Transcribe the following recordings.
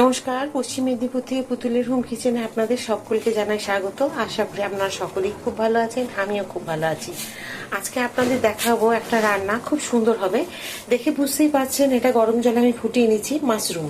নমস্কার, পশ্চিম মেদিনীপুর থেকে পুতুলের হোম কিচেনে আপনাদের সকলকে জানাই স্বাগত। আশা করি আপনারা সকলেই খুব ভালো আছেন, আমিও খুব ভালো আছি। আজকে আপনাদের দেখাবো একটা রান্না, খুব সুন্দর হবে। দেখে বুঝতেই পারছেন, এটা গরম জলে আমি ফুটিয়ে নিচ্ছি মাশরুম।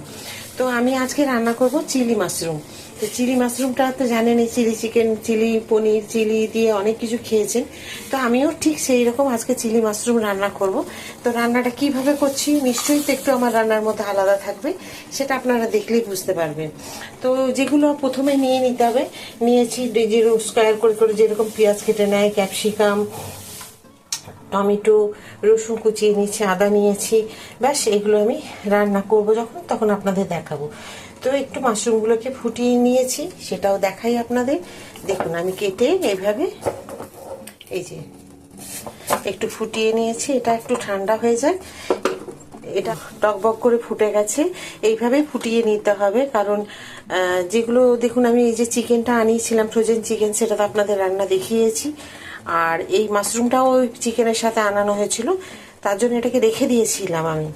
তো আমি আজকে রান্না করব চিলি মাশরুম। তো চিলি মাশরুমটা তো জানেনই chilli chicken, chilli paneer, chilli দিয়ে অনেক কিছু খেয়েছেন। তো আমিও ঠিক সেই রকম আজকে চিলি মাশরুম রান্না করব। তো রান্নাটা কীভাবে করছি, নিশ্চয়ই তো একটু আমার রান্নার মধ্যে আলাদা থাকবে, সেটা আপনারা দেখলেই বুঝতে পারবেন। তো যেগুলো প্রথমে নিয়ে নিতে হবে, নিয়েছি যে স্কোয়ার করে করে যেরকম পেঁয়াজ কেটে নেয়, ক্যাপসিকাম, টমেটো, রসুন কুচিয়ে নিয়েছি, আদা নিয়েছি, ব্যাস এগুলো আমি রান্না করব যখন, তখন আপনাদের দেখাবো। তো একটু মাশরুমগুলোকে ফুটিয়ে নিয়েছি, সেটাও দেখাই আপনাদের। দেখুন, আমি কেটে এইভাবে এই যে একটু ফুটিয়ে নিয়েছি, এটা একটু ঠান্ডা হয়ে যায় এটা টকবক করে ফুটে গেছে, এইভাবে ফুটিয়ে নিতে হবে, কারণ যেগুলো, দেখুন, আমি এই যে চিকেনটা আনিয়েছিলাম ফ্রোজেন চিকেন সেটা তো আপনাদের রান্না দেখিয়েছি। আর এই মাশরুমটাও ওই চিকেনের সাথে আনানো হয়েছিল, তার জন্য এটাকে রেখে দিয়েছিলাম আমি।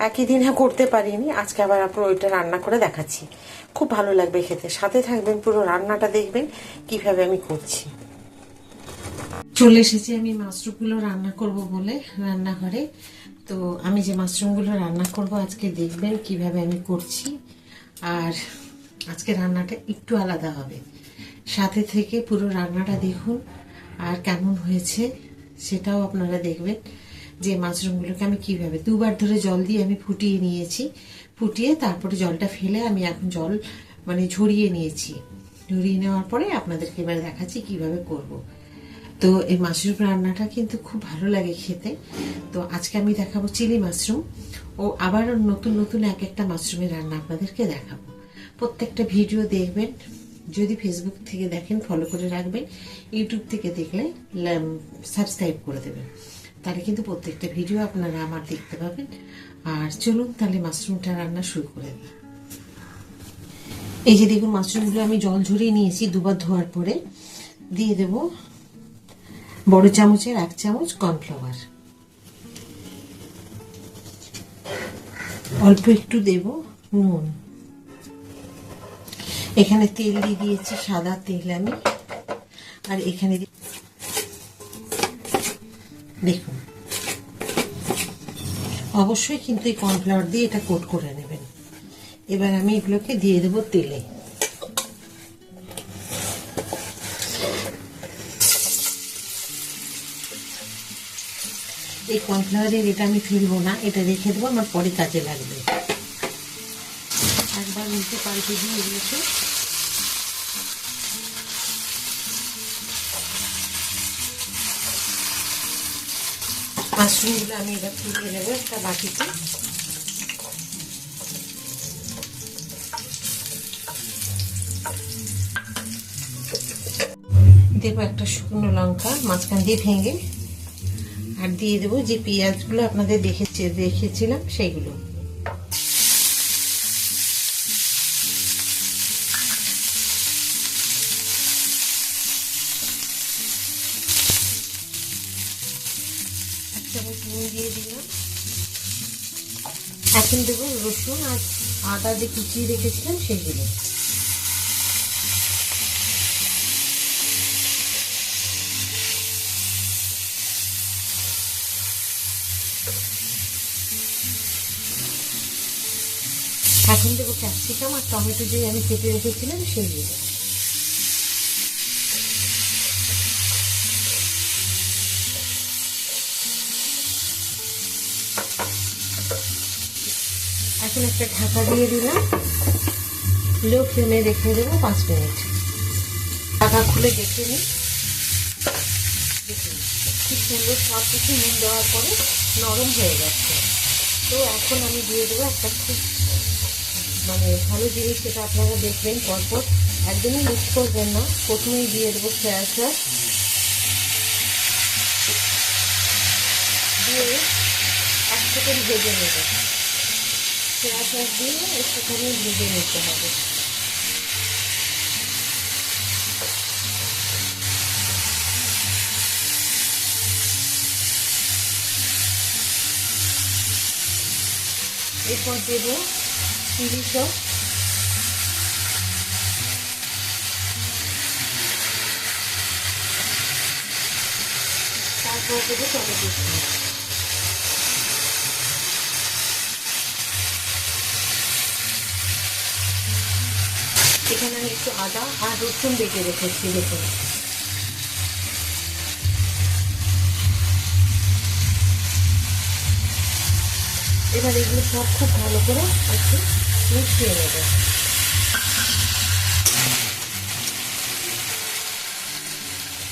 একই দিন করতে পারিনি। আজকে আবার আপনার ওইটা রান্না করে দেখাচ্ছি। খুব ভালো লাগবে খেতে। সাথে থাকবেন পুরো রান্নাটা দেখবেন কীভাবে আমি করছি। চলে এসেছি আমি মাশরুমগুলো রান্না করব বলে রান্নাঘরে। তো আমি যে মাশরুমগুলো রান্না করব আজকে দেখবেন কীভাবে আমি করছি। আর আজকে রান্নাটা একটু আলাদা হবে। সাথে থেকে পুরো রান্নাটা দেখুন আর কেমন হয়েছে সেটাও আপনারা দেখবেন। যে মাশরুমগুলোকে আমি কীভাবে, দুবার ধরে জল দিয়ে আমি ফুটিয়ে নিয়েছি। ফুটিয়ে তারপরে জলটা ফেলে আমি এখন জল মানে ঝরিয়ে নিয়েছি। ঝরিয়ে নেওয়ার পরে আপনাদেরকে এবার দেখাচ্ছি কীভাবে করব। তো এই মাশরুম রান্নাটা কিন্তু খুব ভালো লাগে খেতে। তো আজকে আমি দেখাবো চিলি মাশরুম ও আবার নতুন নতুন এক একটা মাশরুমের রান্না আপনাদেরকে দেখাবো। প্রত্যেকটা ভিডিও দেখবেন, যদি ফেসবুক থেকে দেখেন ফলো করে রাখবেন ইউটিউব থেকে দেখলে সাবস্ক্রাইব করে দেবেন। তাহলে কিন্তু প্রত্যেকটা ভিডিও আপনারা আমার দেখতে পাবেন। আর চলুন তাহলে মাশরুমটা রান্না শুরু করে দিই। এই যে দেখুন, মাশরুমগুলো আমি জল ঝরিয়ে নিয়েছি দুবার ধোয়ার পরে। দিয়ে দেব বড় চামচের এক চামচ কর্নফ্লাওয়ার অল্প একটু দেব নুন। এখানে তেল দিয়ে দিয়েছি সাদা তেল আমি। আর এখানে দেখুন। অবশ্যই কিন্তু এই কর্নফ্লাওয়ার দিয়ে এটা কোট করে নেবেন। এবার আমি এগুলোকে দিয়ে দেবো তেলে। এই কর্নফ্লাওয়ারের এটা আমি ফেলব না, এটা রেখে দেবো, আমার পরে কাজে লাগবে। একবার নিচে পাল্টে দিয়ে এগুলোকে মাশরুমগুলো আমি এবার তুলে নেব একটা বাটিতে। দেবো একটা শুকনো লঙ্কা, মাঝখান দিয়ে ভেঙে, আর দিয়ে দেবো যে পেঁয়াজগুলো আপনাদের দেখেছি দেখেছিলাম, সেইগুলো। দিয়ে দিলাম এখন দেবো রসুন আর আদা যে কুচিয়ে রেখেছিলাম সেগুলো এখন দেবো ক্যাপসিকাম আর টমেটো যে আমি কেটে রেখেছিলাম সেইগুলো এখন একটা ঢাকা দিয়ে দিলাম। লো ফ্লেমে রেখে দেবো পাঁচ মিনিট। ঢাকা খুলে দেখে নিই। দেখুন, খুব সুন্দর সব কিছু নুন দেওয়ার পরে নরম হয়ে গেছে। তো এখন আমি দিয়ে দেবো একটা খুব মানে ভালো জিনিস সেটা আপনারা দেখবেন পরপর। একদমই মিক্স করবেন না। প্রথমেই দিয়ে দেবো সয়া সস দিয়ে এক সেকেন্ড ভেজে নেবে। পেঁয়াজ সস দিয়ে একটুখানি ভেজে নিতে হবে। এরপর দেব চিলি সব তারপর দেবো টমেটো সস। এখানে আমি একটু আদা আর রসুন বেটে রেখেছি, দেখুন। এবার এগুলো সব খুব ভালো করে একটু মিশিয়ে নেব।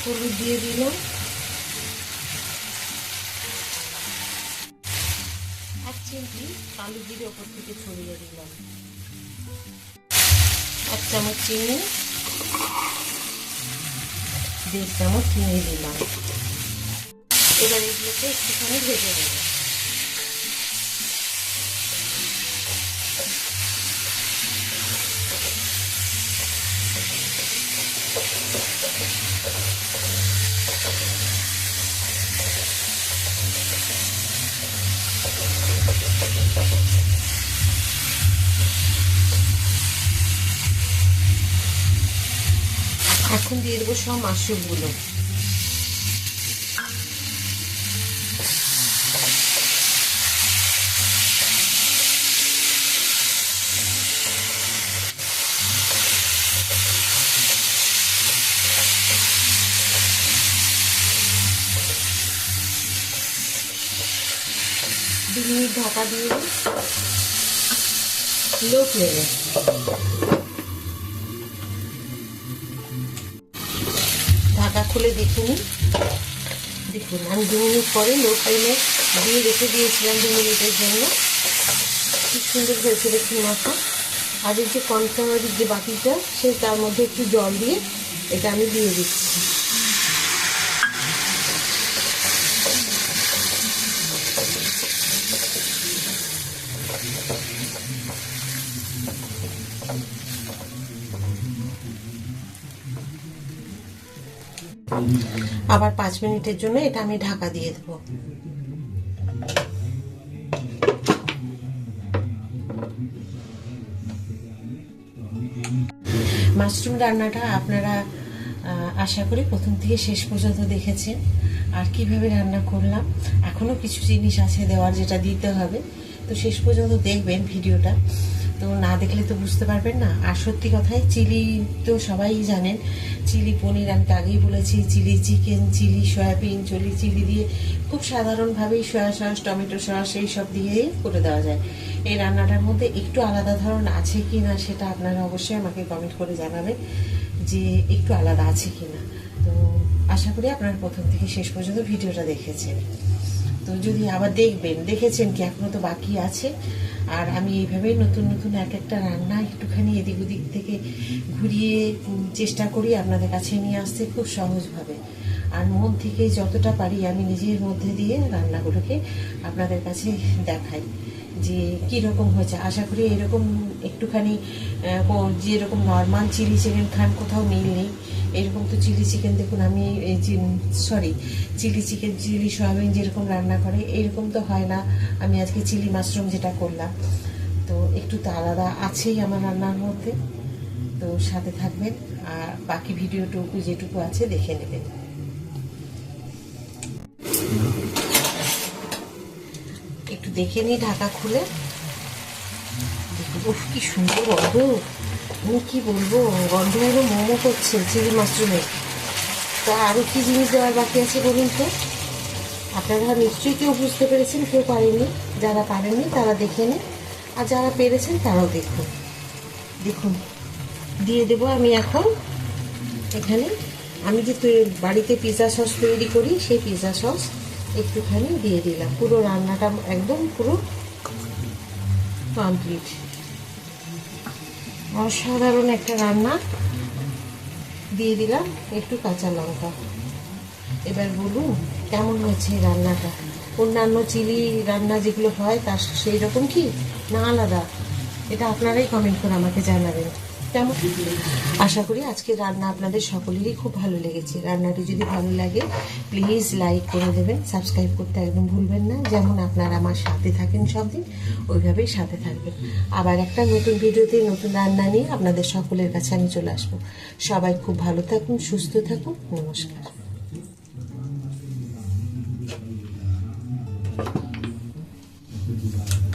হলুদ দিয়ে দিলাম। এক চিমটি কালো জিরে ওপর থেকে ছড়িয়ে দিলাম। এক চামচ চিনি দেড় চামচ চিনি দিলাম। এবার এগুলোকে একটুখানি ভেজে নেব। এখন দিয়ে দেবো সব মাশরুমগুলো। ঢাকা দিয়ে দিই। লো ফ্লেমে। খুলে দেখুন। দেখুন, আমি দু মিনিট পরে লো ফ্লেমে দিয়ে রেখে দিয়েছিলাম দু মিনিটের জন্য। খুব সুন্দর হয়েছে দেখুন মাথা। আর এই যে কর্নফ্লাওয়ারের যে বাটিটা, সেই তার মধ্যে একটু জল দিয়ে এটা আমি দিয়ে দিচ্ছি। আবার পাঁচ মিনিটের জন্য এটা আমি ঢাকা দিয়ে দেবো। মাশরুম রান্নাটা আপনারা আশা করি প্রথম থেকে শেষ পর্যন্ত দেখেছেন। আর কীভাবে রান্না করলাম এখনও কিছু জিনিস আছে দেওয়ার যেটা দিতে হবে। তো শেষ পর্যন্ত দেখবেন ভিডিওটা। তো না দেখলে তো বুঝতে পারবেন না। আর সত্যি কথাই চিলি তো সবাই জানেন, চিলি পনির আমি আগেই বলেছি, চিলি চিকেন, চিলি সয়াবিন, চলি চিলি দিয়ে খুব সাধারণভাবেই সয়া সস, টমেটো সস এই সব দিয়েই করে দেওয়া যায়। এই রান্নাটার মধ্যে একটু আলাদা ধরন আছে কি না সেটা আপনারা অবশ্যই আমাকে কমেন্ট করে জানাবেন যে একটু আলাদা আছে কি না তো আশা করি আপনারা প্রথম থেকে শেষ পর্যন্ত ভিডিওটা দেখেছেন। তো যদি আবার দেখবেন, দেখেছেন কি এখনও তো বাকি আছে, আর আমি এইভাবেই নতুন নতুন এক একটা রান্না একটুখানি এদিক ওদিক থেকে ঘুরিয়ে চেষ্টা করি আপনাদের কাছে নিয়ে আসতে খুব সহজভাবে। আর মন থেকে যতটা পারি আমি নিজের মধ্যে দিয়ে রান্নাগুলোকে আপনাদের কাছে দেখাই যে কীরকম হয়েছে। আশা করি এরকম একটুখানি কো- যেরকম নর্মাল চিলি চিকেন খান কোথাও মিল নেই। এরকম তো চিলি চিকেন দেখুন, আমি এই sorry chilli chicken chilli soybean যেরকম রান্না করে, এরকম তো হয় না। আমি আজকে চিলি মাশরুম যেটা করলাম। তো একটু তো আলাদা আছেই আমার রান্নার মধ্যে। তো সাথে থাকবেন, আর বাকি ভিডিওটুকু যেটুকু আছে দেখে নেবেন। একটু দেখে নিই ঢাকা খুলে। উফ, কি সুন্দর গন্ধ। আমি কি বলব? গন্ধ মোমো করছে, চিলি মাশরুমের তো আরও কি জিনিস দেওয়ার বাকি আছে বলুন তো? আপনারা নিশ্চয়ই কেউ বুঝতে পেরেছেন, কেউ পারেননি যারা পারেননি, তারা দেখে নিন। আর যারা পেরেছেন, তারাও দেখুন। দেখুন, দিয়ে দেবো আমি এখন। এখানে আমি যে বাড়িতে পিৎজা সস তৈরি করি, সেই পিৎজা সস একটুখানি দিয়ে দিলাম। পুরো রান্নাটা একদম পুরো কমপ্লিট অসাধারণ একটা রান্না। দিয়ে দিলাম একটু কাঁচা লঙ্কা। এবার বলুন, কেমন হয়েছে রান্নাটা? অন্যান্য চিলি রান্না যেগুলো হয়, তার সেই রকম কি? না আলাদা? এটা আপনারাই কমেন্ট করে আমাকে জানাবেন। কেমন? আশা করি আজকে রান্না আপনাদের সকলেরই খুব ভালো লেগেছে। রান্নাটি যদি ভালো লাগে প্লিজ লাইক করে দেবেন সাবস্ক্রাইব করতে একদম ভুলবেন না। যেমন আপনারা আমার সাথে থাকেন সব দিন ওইভাবেই সাথে থাকবেন। আবার একটা নতুন ভিডিওতে নতুন রান্না নিয়ে আপনাদের সকলের কাছে আমি চলে আসব। সবাই খুব ভালো থাকুন, সুস্থ থাকুন, নমস্কার।